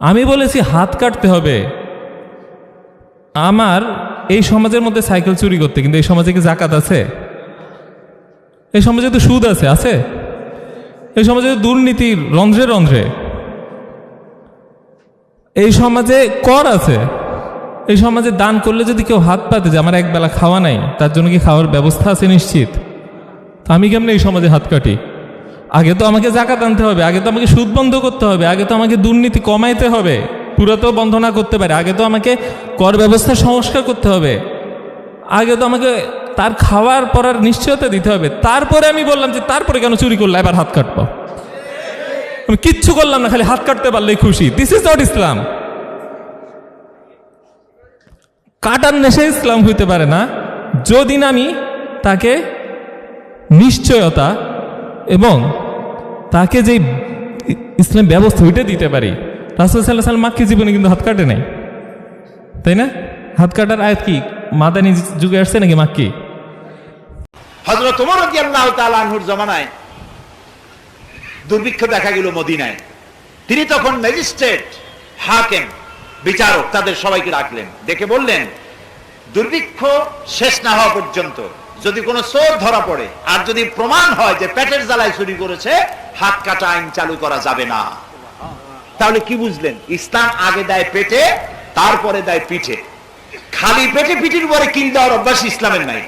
আমি বলেছি হাত কাটতে হবে। আমার এই সমাজের মধ্যে সাইকেল চুরি করতে, কিন্তু এই সমাজে কি জাকাত আছে? এই সমাজে তো সুদ আছে আছে? এই সমাজে তো দুর্নীতির রন্ধ্রে রন্ধ্রে। এই সমাজে কর আছে। এই সমাজে দান করলে যদি কেউ হাত পাতে যে আমার একবেলা খাওয়া নাই, তার জন্য কি খাওয়ার ব্যবস্থা আছে নিশ্চিত? আমি কেমনে এই সমাজে হাত কাটি? আগে তো আমাকে জাকাত আনতে হবে, আগে তো আমাকে সুদ বন্ধ করতে হবে, আগে তো আমাকে দুর্নীতি কমাইতে হবে পুরো তো বন্ধ না করতে পারে, আগে তো আমাকে কর ব্যবস্থা সংস্কার করতে হবে, আগে তো আমাকে তার খাওয়ার পরার নিশ্চয়তা দিতে হবে, তারপরে আমি বললাম যে তারপরে কেন চুরি করলে, এবার হাত কাটবো। আমি কিচ্ছু করলাম না, খালি হাত কাটতে পারলেই খুশি। দিস ইজ নট ইসলাম কাটার নেশে ইসলাম হইতে পারে না, যদি না আমি তাকে নিশ্চয়তা এবং তাকে যে ইসলাম ব্যবস্থা ওইটা দিতে পারি। রাসুল সাল্লাহ সাল্লাম মাক্কি জীবনে কিন্তু হাত কাটে নাই। তাই না? হাত কাটার আয়াত কি? মাদানি যুগে আসছে নাকি আল্লাহ জমানায় দুর্ভিক্ষ দেখা গেল মদিনায়। তিনি তখন ম্যাজিস্ট্রেট, হাকেম, বিচারক তাদের সবাইকে রাখলেন দেখে বললেন, দুর্ভিক্ষ শেষ না হওয়া পর্যন্ত যদি কোনো চোর ধরা পড়ে, আর যদি প্রমাণ হয় যে পেটের জ্বালায় চুরি করেছে, হাত কাটা আইন চালু করা যাবে না। তাহলে কি বুঝলেন? ইসলাম আগে দেয় পেটে, তারপরে দেয় পিঠে। খালি পেটে পিঠের উপরে কিল দেওয়ার অভ্যাস ইসলামের নাই।